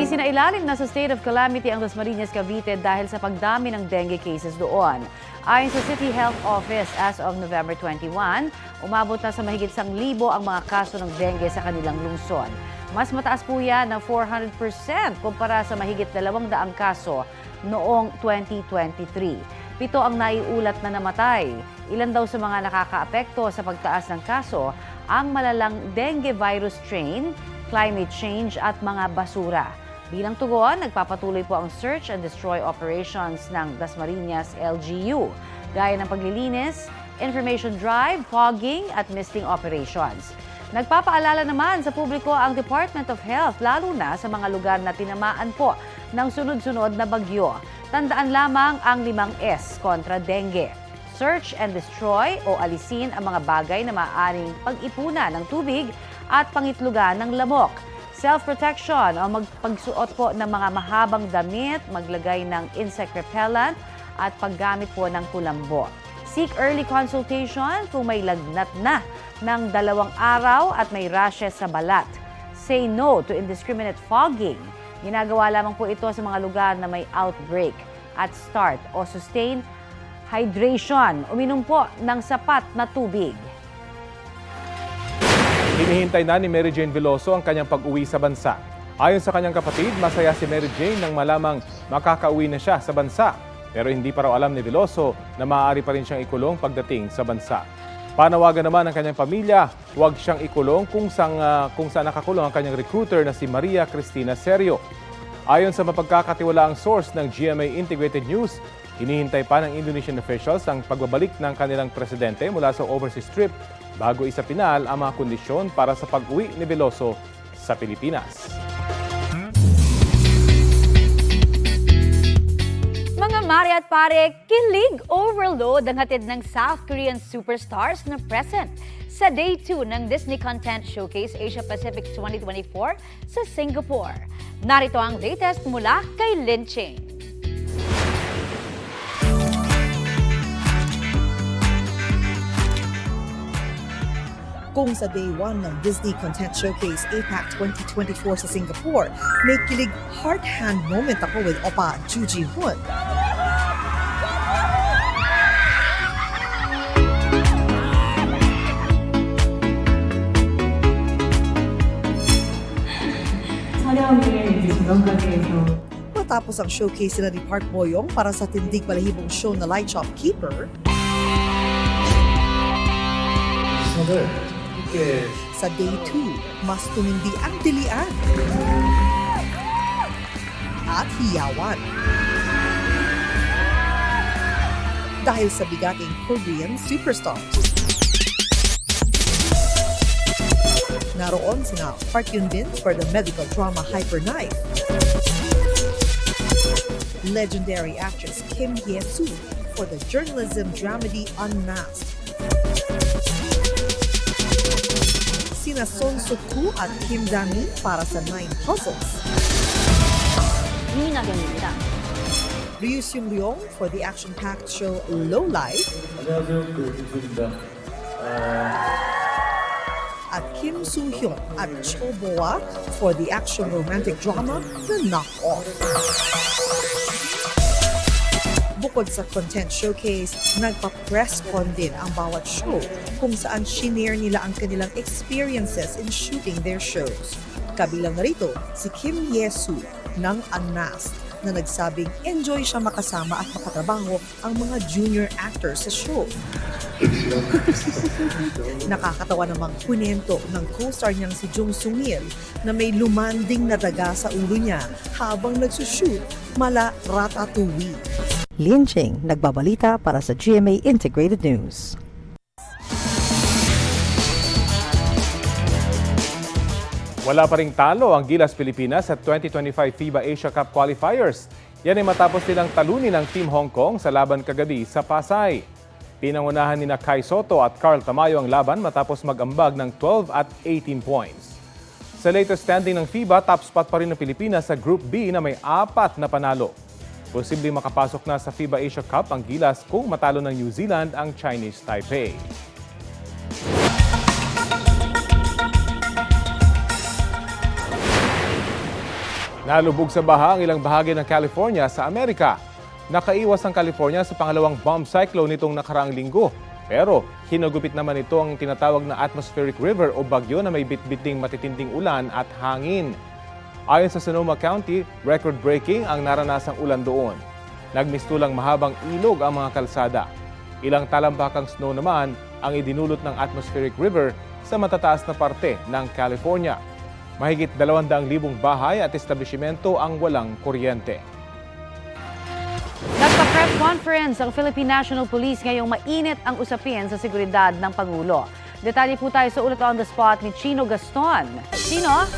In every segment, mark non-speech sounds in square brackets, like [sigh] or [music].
Isinailalim na sa state of calamity ang Dasmariñas, Cavite dahil sa pagdami ng dengue cases doon. Ayon sa City Health Office, as of November 21, umabot na sa mahigit sang libo ang mga kaso ng dengue sa kanilang lungsod. Mas mataas po yan ng 400% kumpara sa mahigit 200 kaso noong 2023. Pito ang naiulat na namatay. Ilan daw sa mga nakakaapekto sa pagtaas ng kaso ang malalang dengue virus strain, climate change at mga basura. Bilang tugon, nagpapatuloy po ang search and destroy operations ng Dasmariñas LGU, gaya ng paglilinis, information drive, fogging at misting operations. Nagpapaalala naman sa publiko ang Department of Health, lalo na sa mga lugar na tinamaan po ng sunod-sunod na bagyo. Tandaan lamang ang limang S kontra dengue. Search and destroy o alisin ang mga bagay na maaaring pag-ipunan ng tubig at pangitlugan ng lamok. Self-protection o magpagsuot po ng mga mahabang damit, maglagay ng insect repellent at paggamit po ng kulambo. Seek early consultation kung may lagnat na ng dalawang araw at may rashes sa balat. Say no to indiscriminate fogging. Ginagawa lamang po ito sa mga lugar na may outbreak. At start o sustain hydration. Uminom po ng sapat na tubig. Hinihintay na ni Mary Jane Veloso ang kanyang pag-uwi sa bansa. Ayon sa kanyang kapatid, masaya si Mary Jane nang malamang makakauwi na siya sa bansa. Pero hindi pa raw alam ni Veloso na maaari pa rin siyang ikulong pagdating sa bansa. Panawagan naman ng kanyang pamilya, huwag siyang ikulong kung saan, ah, kung saan nakakulong ang kanyang recruiter na si Maria Cristina Serio. Ayon sa mapagkakatiwalaang source ng GMA Integrated News, hinihintay pa ng Indonesian officials ang pagbabalik ng kanilang presidente mula sa overseas trip bago isa pinal ang mga kondisyon para sa pag-uwi ni Veloso sa Pilipinas. Mga mare at pare, kilig overload ang hatid ng South Korean superstars na present sa Day 2 ng Disney Content Showcase Asia Pacific 2024 sa Singapore. Narito ang latest mula kay Lin Ching. kung sa day 1 ng Disney Content Showcase APAC 2024 sa Singapore, may kilig heart hand moment ako with Opa Ju Ji Hoon. Matapos ang showcase sila ni Park Boyong para sa tindig balahibong show na Light Shop Keeper, Mother. Yes. Sa day 2, mas tumindi ang dilian at hiyawan. Dahil sa bigating Korean superstars. Naroon sina Park Yun Bin for the medical drama Hyper Knife. Legendary actress Kim Hye-soo for the journalism dramedy Unmasked Sina Son Suk-koo at Kim Dami para sa Nine Puzzles. 이민아경입니다. Ryu Seung Ryong for the action-packed show Low Life 안녕하세요 그 김수입니다. at Kim Soo Hyun at Cho Boa for the action romantic drama The Knock Off. Bukod sa content showcase, nagpa-press con din ang bawat show kung saan shinare nila ang kanilang experiences in shooting their shows. Kabilang na rito si Kim Yesu ng Unmasked na nagsabing enjoy siya makasama at makatrabaho ang mga junior actors sa show. [laughs] Nakakatawa namang kwento ng co-star niyang si Jung Sung-il na may lumanding na daga sa ulo niya habang nagsushoot mala Ratatouille. Lin Ching, nagbabalita para sa GMA Integrated News. Wala pa ring talo ang Gilas Pilipinas sa 2025 FIBA Asia Cup Qualifiers. Yan ay matapos nilang talunin ang Team Hong Kong sa laban kagabi sa Pasay. Pinangunahan ni Kai Soto at Carl Tamayo ang laban matapos mag-ambag ng 12 at 18 points. Sa latest standing ng FIBA, top spot pa rin ng Pilipinas sa Group B na may apat na panalo. Posibleng makapasok na sa FIBA Asia Cup ang Gilas kung matalo ng New Zealand ang Chinese Taipei. Nalubog sa baha ang ilang bahagi ng California sa Amerika. Nakaiwas ang California sa pangalawang bomb cyclone nitong nakaraang linggo pero hinagupit naman ito ang tinatawag na atmospheric river o bagyo na may bitbiting matitinding ulan at hangin. Ayon sa Sonoma County, record-breaking ang naranasang ulan doon. Nagmistulang mahabang ilog ang mga kalsada. Ilang talambakang snow naman ang idinulot ng atmospheric river sa matataas na parte ng California. Mahigit 200,000 bahay at establishmento ang walang kuryente. Nagpa-press conference ang Philippine National Police ngayong mainit ang usapin sa seguridad ng Pangulo. Detalye po tayo sa ulat on the spot ni Chino Gaston. Chino?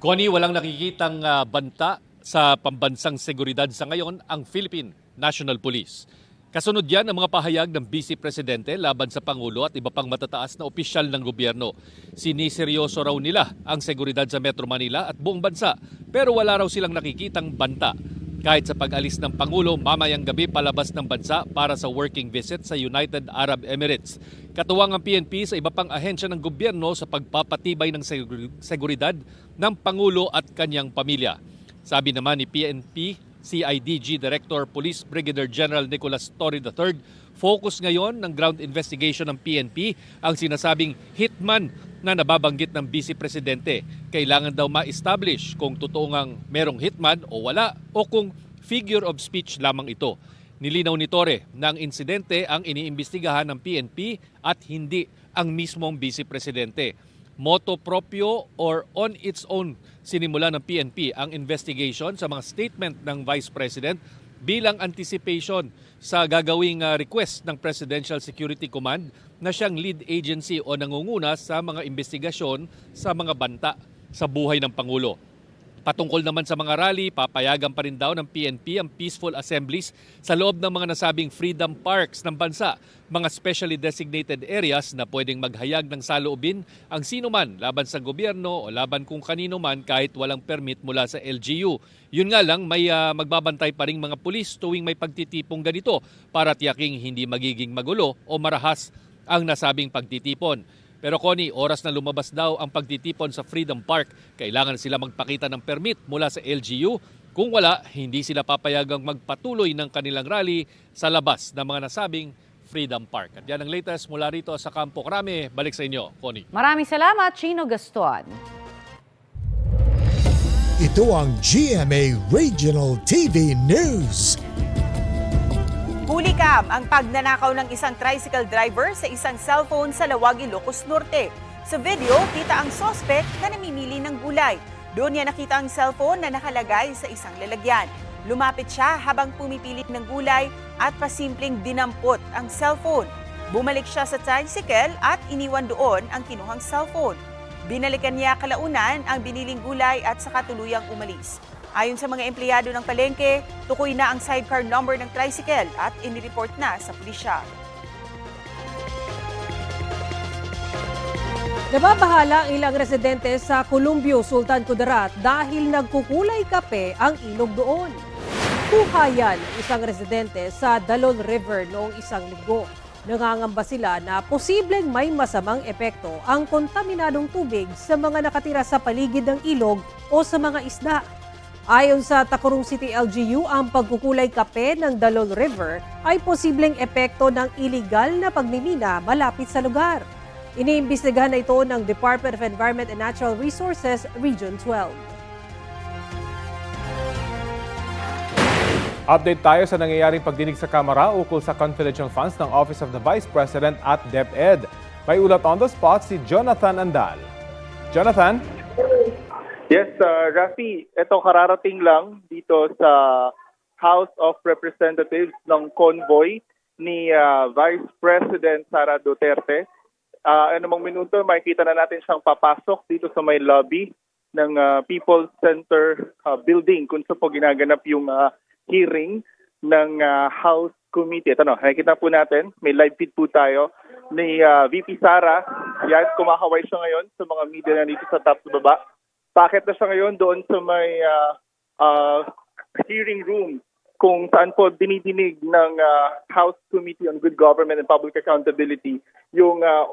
Connie, walang nakikitang ah, banta sa pambansang seguridad sa ngayon ang Philippine National Police. Kasunod yan ang mga pahayag ng Vice Presidente laban sa Pangulo at iba pang matataas na opisyal ng gobyerno. Siniseryoso raw nila ang seguridad sa Metro Manila at buong bansa pero wala raw silang nakikitang banta. Kahit sa pag-alis ng Pangulo mamayang gabi palabas ng bansa para sa working visit sa United Arab Emirates. Katuwang ang PNP sa iba pang ahensya ng gobyerno sa pagpapatibay ng segur- seguridad ng Pangulo at kanyang pamilya. Sabi naman ni PNP CIDG Director Police Brigadier General Nicholas Torre III, focus ngayon ng ground investigation ng PNP ang sinasabing hitman na nababanggit ng Vice Presidente. Kailangan daw ma-establish kung totoo ngang merong hitman o wala o kung figure of speech lamang ito. Nilinaw ni Torre na ang insidente ang iniimbestigahan ng PNP at hindi ang mismong Vice Presidente moto proprio or on its own sinimula ng PNP ang investigation sa mga statement ng Vice President bilang anticipation sa gagawing uh, request ng Presidential Security Command na siyang lead agency o nangunguna sa mga investigasyon sa mga banta sa buhay ng Pangulo. Patungkol naman sa mga rally, papayagan pa rin daw ng PNP ang peaceful assemblies sa loob ng mga nasabing freedom parks ng bansa, mga specially designated areas na pwedeng maghayag ng saloobin ang sino man laban sa gobyerno o laban kung kanino man kahit walang permit mula sa LGU. Yun nga lang, may ah, magbabantay pa rin mga pulis tuwing may pagtitipong ganito para tiyaking hindi magiging magulo o marahas ang nasabing pagtitipon. Pero Connie, oras na lumabas daw ang pagtitipon sa Freedom Park. Kailangan sila magpakita ng permit mula sa LGU. Kung wala, hindi sila papayagang magpatuloy ng kanilang rally sa labas ng mga nasabing Freedom Park. At yan ang latest mula rito sa Campo Crame. Balik sa inyo, Connie. Maraming salamat, Chino Gaston. Ito ang GMA Regional TV News. Hulikam ang pagnanakaw ng isang tricycle driver sa isang cellphone sa Lawag, Ilocos Norte. Sa video, kita ang sospek na namimili ng gulay. Doon niya nakita ang cellphone na nakalagay sa isang lalagyan. Lumapit siya habang pumipili ng gulay at pasimpleng dinampot ang cellphone. Bumalik siya sa tricycle at iniwan doon ang kinuhang cellphone. Binalikan niya kalaunan ang biniling gulay at saka tuluyang umalis. Ayon sa mga empleyado ng palengke, tukoy na ang sidecar number ng tricycle at inireport na sa pulisya. Nababahala ang ilang residente sa Columbio, Sultan Kudarat dahil nagkukulay kape ang ilog doon. Kuhayan ng isang residente sa Dalon River noong isang linggo. Nangangamba sila na posibleng may masamang epekto ang kontaminadong tubig sa mga nakatira sa paligid ng ilog o sa mga isda. Ayon sa Tacorong City LGU, ang pagkukulay kape ng Dalon River ay posibleng epekto ng iligal na pagmimina malapit sa lugar. Iniimbestigahan na ito ng Department of Environment and Natural Resources Region 12. Update tayo sa nangyayaring pagdinig sa Kamara ukol sa confidential funds ng Office of the Vice President at DepEd. May ulat on the spot si Jonathan Andal. Jonathan? Yes, uh, Rafi, ito kararating lang dito sa House of Representatives ng convoy ni uh, Vice President Sara Duterte. Uh, anumang minuto, makikita na natin siyang papasok dito sa may lobby ng uh, People's Center uh, building kung saan po ginaganap yung uh, hearing ng uh, House Committee. Ito no, nakikita po natin, may live feed po tayo ni uh, VP Sara. Yan, kumakaway siya ngayon sa mga media na dito sa top sa baba. Bakit na siya ngayon doon sa may uh, uh, hearing room kung saan po dinidinig ng uh, House Committee on Good Government and Public Accountability yung uh,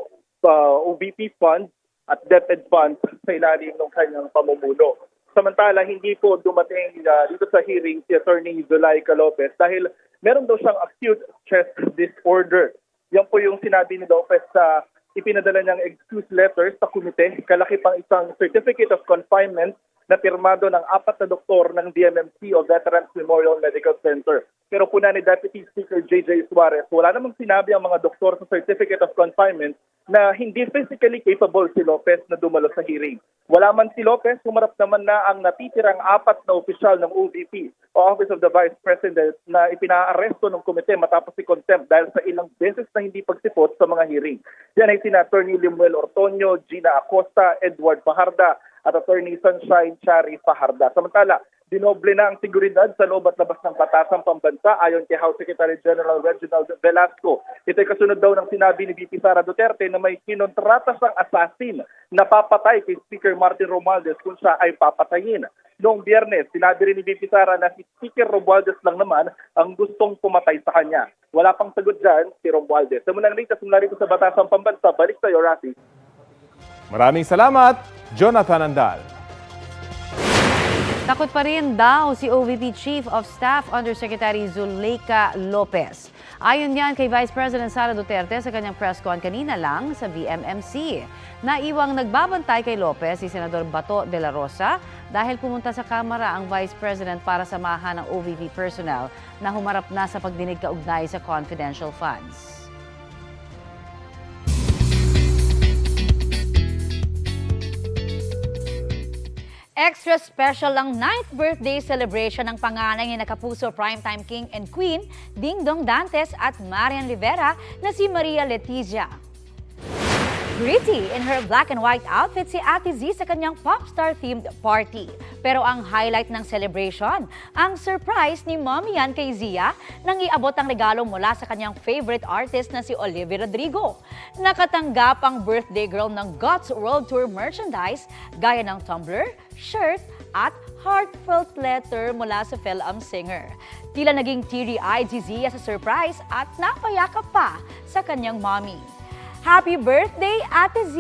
uh, OVP funds at DepEd funds sa ilalim ng kanyang pamumuno. Samantala, hindi po dumating ah, dito sa hearing si Attorney Zulaika Lopez dahil meron daw siyang acute chest disorder. Yan po yung sinabi ni Lopez sa ipinadala niyang excuse letter sa komite, kalaki pang isang certificate of confinement na pirmado ng apat na doktor ng DMMC o Veterans Memorial Medical Center. Pero po na ni Deputy Speaker J.J. Suarez, wala namang sinabi ang mga doktor sa certificate of confinement na hindi physically capable si Lopez na dumalo sa hearing. Wala man si Lopez, humarap naman na ang natitirang apat na opisyal ng OVP o Office of the Vice President na ipinaaresto ng komite matapos si contempt dahil sa ilang beses na hindi pagsipot sa mga hearing. Yan ay sina Attorney Limuel Ortonio, Gina Acosta, Edward Fajarda at Attorney Sunshine Chari Fajarda. Samantala, dinoble na ang seguridad sa loob at labas ng batasang pambansa ayon kay House Secretary General Reginald Velasco. Ito'y kasunod daw ng sinabi ni VP Sara Duterte na may kinontrata sang assassin na papatay kay Speaker Martin Romualdez kung siya ay papatayin. Noong biyernes, sinabi rin ni VP Sara na si Speaker Romualdez lang naman ang gustong pumatay sa kanya. Wala pang sagot dyan si Romualdez. Sa munang latest mula rito sa Batasang Pambansa, balik sa iyo. Maraming salamat, Jonathan Andal. Takot pa rin daw si OVP Chief of Staff Undersecretary Zuleika Lopez. Ayon yan kay Vice President Sara Duterte sa kanyang press con kanina lang sa VMMC. Naiwang nagbabantay kay Lopez si Senador Bato de la Rosa dahil pumunta sa Kamara ang Vice President para samahan ng OVP personnel na humarap na sa pagdinig kaugnay sa confidential funds. Extra special ang 9th birthday celebration ng panganay ni Nakapuso Primetime King and Queen, Ding Dong Dantes at Marian Rivera na si Maria Letizia. Pretty in her black and white outfit si Ate Z sa kanyang popstar-themed party. Pero ang highlight ng celebration, ang surprise ni Mommy yan kay Zia nang iabot ang regalo mula sa kanyang favorite artist na si Olivia Rodrigo. Nakatanggap ang birthday girl ng Guts World Tour merchandise gaya ng tumbler, shirt, at heartfelt letter mula sa Phil-Am singer. Tila naging teary-eyed si Zia sa surprise at napayakap pa sa kanyang mommy. Happy birthday, Ate Z!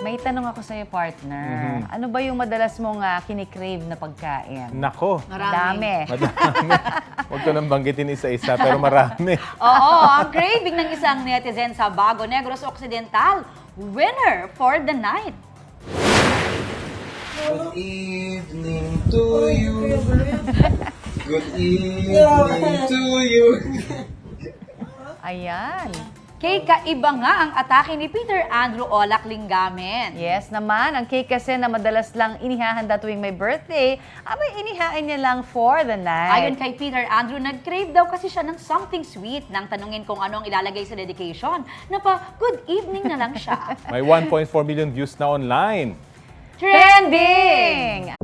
May tanong ako sa iyo, partner. Ano ba yung madalas mong ah, kinikrave na pagkain? Nako, Dami. madami. [laughs] Huwag ko nang banggitin isa-isa, pero marami. [laughs] Oo, ang craving ng isang netizen sa Bago Negros Occidental, winner for the night. Good evening to you. [laughs] Good evening to you. Ayan. Kay kaiba nga ang atake ni Peter Andrew Olak Linggamen. Yes naman, ang cake kasi na madalas lang inihahanda tuwing may birthday, abay inihain niya lang for the night. Ayon kay Peter Andrew, nag-crave daw kasi siya ng something sweet nang tanungin kung ano ang ilalagay sa dedication na pa good evening na lang siya. [laughs] May 1.4 million views na online. Trending!